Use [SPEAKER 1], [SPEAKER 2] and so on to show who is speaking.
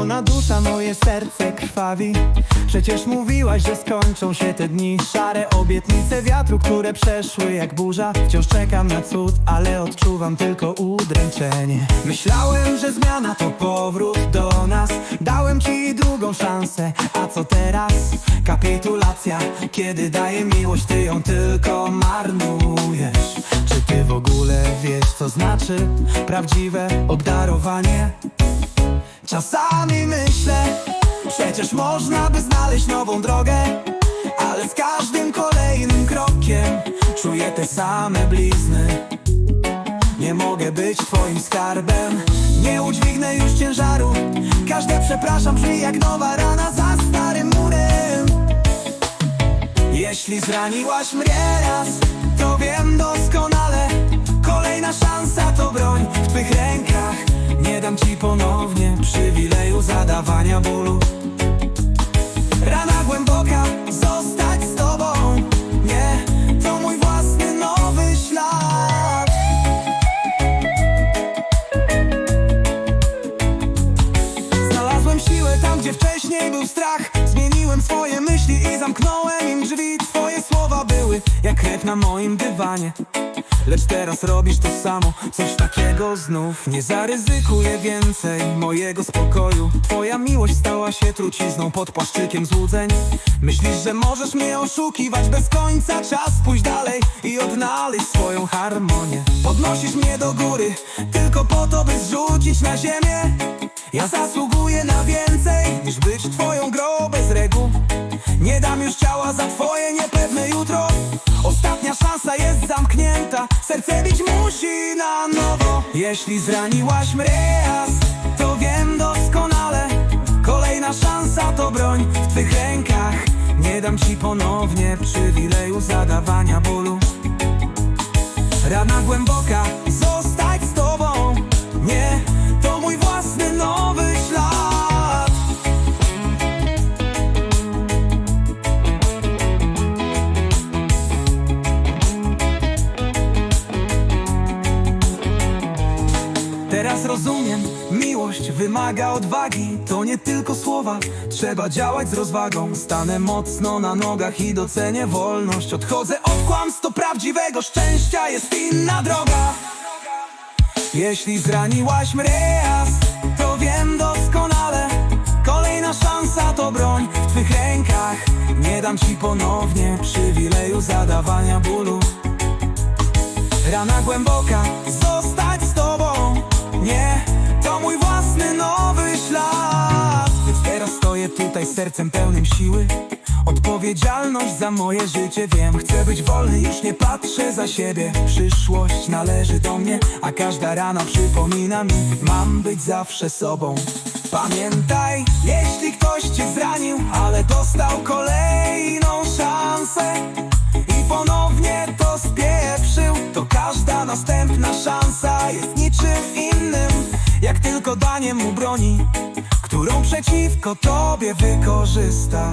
[SPEAKER 1] dalej krwawi. Przecież mówiłaś, że skończą się te dni. Szare obietnice wiatru, które przeszły jak burza. Wciąż czekam na cud, ale odczuwam tylko udręczenie. Myślałem, że zmiana to powrót do nas. Dałem ci drugą szansę, a co teraz? Kapitulacja, kiedy daję miłość, ty ją tylko marnujesz. Czy ty w ogóle wiesz, co znaczy prawdziwe obdarowanie? Czasami myślę, przecież można by znaleźć nową drogę Ale z każdym kolejnym krokiem czuję te same blizny. Nie mogę być twoim skarbem Nie udźwignę już ciężaru. Każde przepraszam brzmi jak nowa rana za starym murem. Jeśli zraniłaś mnie raz, to wiem doskonale Kolejna szansa to broń w twych rękach Dam ci ponownie przywileju zadawania bólu. Rana głęboka, zostać z tobą. Nie, to mój własny nowy ślad. Znalazłem siłę tam, gdzie wcześniej był strach. Zmieniłem swoje myśli i zamknąłem im drzwi. Twoje słowa były jak krew na moim dywanie Lecz teraz robisz to samo, coś takiego znów. Nie zaryzykuję więcej mojego spokoju. Twoja miłość stała się trucizną pod płaszczykiem złudzeń. Myślisz, że możesz mnie oszukiwać bez końca? Czas pójść dalej i odnaleźć swoją harmonię. Podnosisz mnie do góry, tylko po to, by zrzucić na ziemię. Ja zasługuję na więcej niż być twoją grą bez reguł. Nie dam już ciała za twoje niepewne Serce bić musi na nowo. Jeśli zraniłaś raz To wiem doskonale. Kolejna szansa to broń w twych rękach. Nie dam ci ponownie przywileju zadawania bólu. Rana głęboka, zostać z tobą. Nie, Teraz rozumiem, miłość wymaga odwagi. To nie tylko słowa, trzeba działać z rozwagą. Stanę mocno na nogach i docenię wolność. Odchodzę od kłamstw, to prawdziwego szczęścia jest inna droga. Jeśli zraniłaś raz, to wiem doskonale. Kolejna szansa to broń w twych rękach. Nie dam ci ponownie przywileju zadawania bólu. Rana głęboka, tutaj sercem pełnym siły. Odpowiedzialność za moje życie wiem. Chcę być wolny, już nie patrzę za siebie. Przyszłość należy do mnie A każda rana przypomina mi. Mam być zawsze sobą. Pamiętaj, jeśli ktoś cię zranił Ale dostał kolejną szansę I ponownie to spieprzył To każda następna szansa Jest niczym innym Jak tylko danie mu broni Którą przeciwko tobie wykorzysta